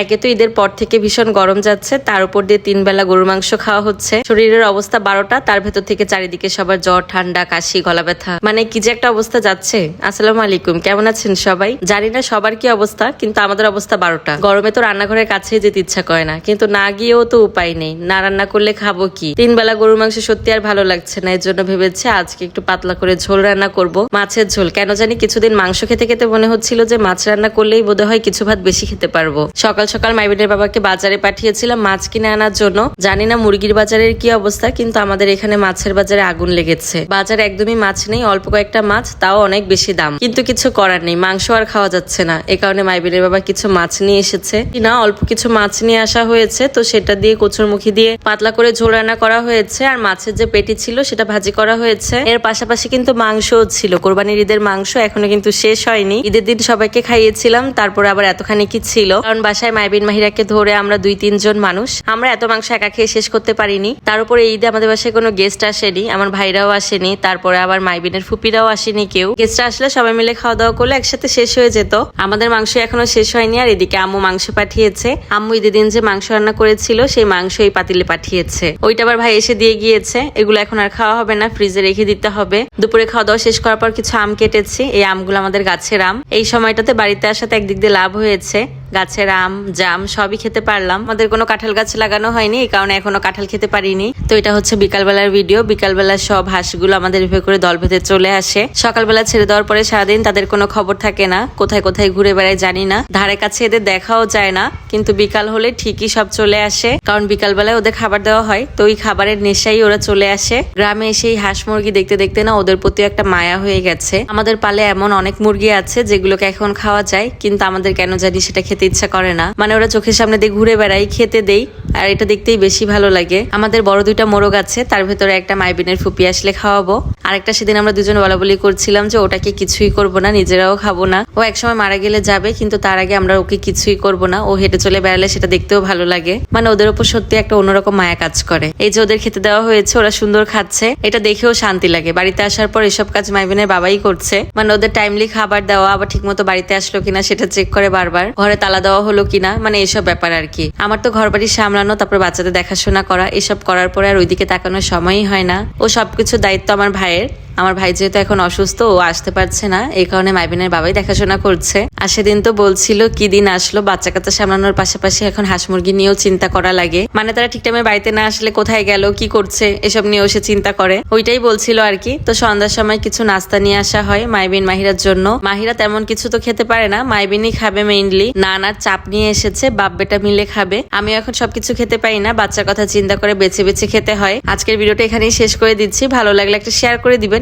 একে তো ঈদের পর থেকে ভীষণ গরম যাচ্ছে, তার উপর দিয়ে তিন বেলা গরুর মাংস খাওয়া হচ্ছে। শরীরের অবস্থা বারোটা, তার ভেতর থেকে চারিদিকে সবার জ্বর, ঠান্ডা, কাশি গলা ব্যথা মানে কি যে একটা অবস্থা যাচ্ছে। আসসালামু আলাইকুম, কেমন আছেন সবাই? জানি না সবার কি অবস্থা, কিন্তু আমাদের অবস্থা বারোটা। গরমে তো রান্নাঘরের কাছেই যেতে ইচ্ছা করে না, কিন্তু না গিয়েও তো উপায় নেই। না রান্না করলে খাব কি? তিন বেলা গরুর মাংস সত্যি আর ভালো লাগছে না এর জন্য ভেবেছে আজকে একটু পাতলা করে ঝোল রান্না করব। মাছের ঝোল, কেন জানি কিছুদিন মাংস খেতে খেতে মনে হচ্ছিল যে মাছ রান্না করলেই বোধ হয় কিছু ভাত বেশি খেতে পারব। সকাল সকাল সকাল মাইবিনের বাবাকে বাজারে পাঠিয়েছিলাম মাছ কিনে আনার জন্য। জানি না মুরগির বাজারের কি অবস্থা, কিন্তু আমাদের এখানে মাছের বাজারে আগুন লেগেছে। বাজারে একদমই মাছ নেই, অল্প কয়েকটা মাছ, তাও অনেক বেশি দাম। কিন্তু কিছু করার নেই, মাংস আর খাওয়া যাচ্ছে না। এ কারণে মাইবিনের বাবা কিছু মাছ নিয়ে এসেছে। না, অল্প কিছু মাছ নিয়ে আসা হয়েছে, তো সেটা দিয়ে কচুরমুখী দিয়ে পাতলা করে ঝোল রান্না করা হয়েছে, আর মাছের যে পেটি ছিল সেটা ভাজি করা হয়েছে। এর পাশাপাশি কিন্তু মাংসও ছিল, কোরবানির ঈদের মাংস এখনও কিন্তু শেষ হয়নি। ঈদের দিন সবাইকে খাইয়েছিলাম, তারপরে আবার এতখানি কি ছিল? কারণ বাসায় মাইবিন মাহিরাকে ধরে আমরা দুই তিনজন মানুষ। আমরা এত মাংস একা খেয়ে শেষ করতে পারিনি। তার উপরে ঈদে আমাদের বাসায় কোনো গেস্ট আসেনি, আমার ভাইরাও আসেনি, তারপরে আবার মাইবিনের ফুপিরাও আসেনি কেউ। গেস্টরা আসলে সবাই মিলে খাওয়া দাওয়া করলে একসাথে শেষ হয়ে যেত। আমাদের মাংস এখনও শেষ হয়নি, আর এদিকে আম্মু মাংস পাঠিয়েছে। আম্মু ঈদের দিন যে মাংস রান্না করেছিল, সেই মাংস এই পাতিলে পাঠিয়েছে। ওইটা আবার ভাই এসে দিয়ে গিয়েছে। এগুলো এখন আর খাওয়া হবে না ফ্রিজে রেখে দিতে হবে। দুপুরে খাওয়া দাওয়া শেষ করার পর কিছু আম কেটেছি। এই আমগুলো আমাদের গাছের আম। এই সময়টাতে বাড়িতে আসাতে একদিক দিয়ে লাভ হয়েছে। গাছের আম, জাম সবই খেতে পারলাম। আমাদের কোনো কাঁঠাল গাছ লাগানো হয়নি, এই কারণে এখনও কাঁঠাল খেতে পারিনি। তো এটা হচ্ছে বিকালবেলার ভিডিও। বিকালবেলা সব হাঁসগুলো আমাদের এভাবে করে দল ভেতরে চলে আসে। সকালবেলা ছেড়ে দেওয়ার পরে সারাদিন তাদের কোনো খবর থাকে না। কোথায় কোথায় ঘুরে বেড়ায় জানি না। ধারে কাছে এদের দেখাও যায় না, কিন্তু বিকাল হলে ঠিকই সব চলে আসে। কারণ বিকালবেলায় ওদের খাবার দেওয়া হয়, তো ওই খাবারের নেশাই ওরা চলে আসে। গ্রামে এসে এই হাঁস মুরগি দেখতে দেখতে না ওদের প্রতি একটা মায়া হয়ে গেছে। আমাদের পালে এমন অনেক মুরগি আছে যেগুলোকে এখন খাওয়া যায়, কিন্তু আমাদের কেন জানি সেটা খেতে ইচ্ছা করে না। মানে ওরা চোখের সামনে দিয়ে ঘুরে বেড়াই খেতে দেই। আর এটা দেখতেই বেশি ভালো লাগে। আমাদের বড় দুইটা মোরগ আছে, তার ভেতরে একটা মাইবিনের ফুপি আসলে খাওয়াবো। আর একটা সেদিন আমরা দুজন বলা বলি করছিলাম যে ওটাকে কিছুই করব না, নিজেরাও খাব না। ও একসময় মারা গেলে যাবে, কিন্তু তার আগে আমরা ওকে কিছুই করব না। ও হেঁটে চলে বেড়ালে সেটা দেখতেও ভালো লাগে। মানে ওদের উপর সত্যি একটা অন্যরকম মায়া কাজ করে। এই যে ওদের খেতে দেওয়া হয়েছে, ওরা সুন্দর খাচ্ছে। এটা দেখেও শান্তি লাগে। বাড়িতে আসার পর এসব কাজ মাইবিনের বাবাই করছে। মানে ওদের টাইমলি খাবার দেওয়া আবার ঠিকমতো বাড়িতে আসলো কিনা সেটা চেক করে বারবার। ঘরে তালা দেওয়া হলো কিনা মানে এসব ব্যাপার আর কি। আমার তো ঘর বাড়ি সামলানো তারপর বাচ্চাদের দেখাশোনা করা, এসব করার পরে আর ওইদিকে তাকানোর সময়ই হয় না। ও সবকিছুর দায়িত্ব আমার ভাইয়ের। আমার ভাই যেহেতু এখন অসুস্থ, ও আসতে পারছে না, এই কারণে মাইবিনের বাবাই দেখাশোনা করছে। আর সেদিন তো বলছিল কি দিন আসলো বাচ্চা কাচ্চা সামলানোর পাশাপাশি এখন হাঁস মুরগি নিয়েও চিন্তা করা লাগে। মানে তারা ঠিক টাইমে বাড়িতে না আসলে কোথায় গেল, কি করছে, এসব নিয়েও সে চিন্তা করে। ওইটাই বলছিল আর কি। তো সন্ধ্যার সময় কিছু নাস্তা নিয়ে আসা হয় মাইবিন মাহিরার জন্য। মাহিরা তেমন কিছু তো খেতে পারে না, মাইবিনই খাবে মেইনলি নানার চাপ নিয়ে এসেছে, বাপ বেটা মিলে খাবে। আমি এখন সবকিছু খেতে পাই না, বাচ্চার কথা চিন্তা করে বেছে বেছে খেতে হয়। আজকের ভিডিওটা এখানেই শেষ করে দিচ্ছি। ভালো লাগলে একটা শেয়ার করে দিবেন।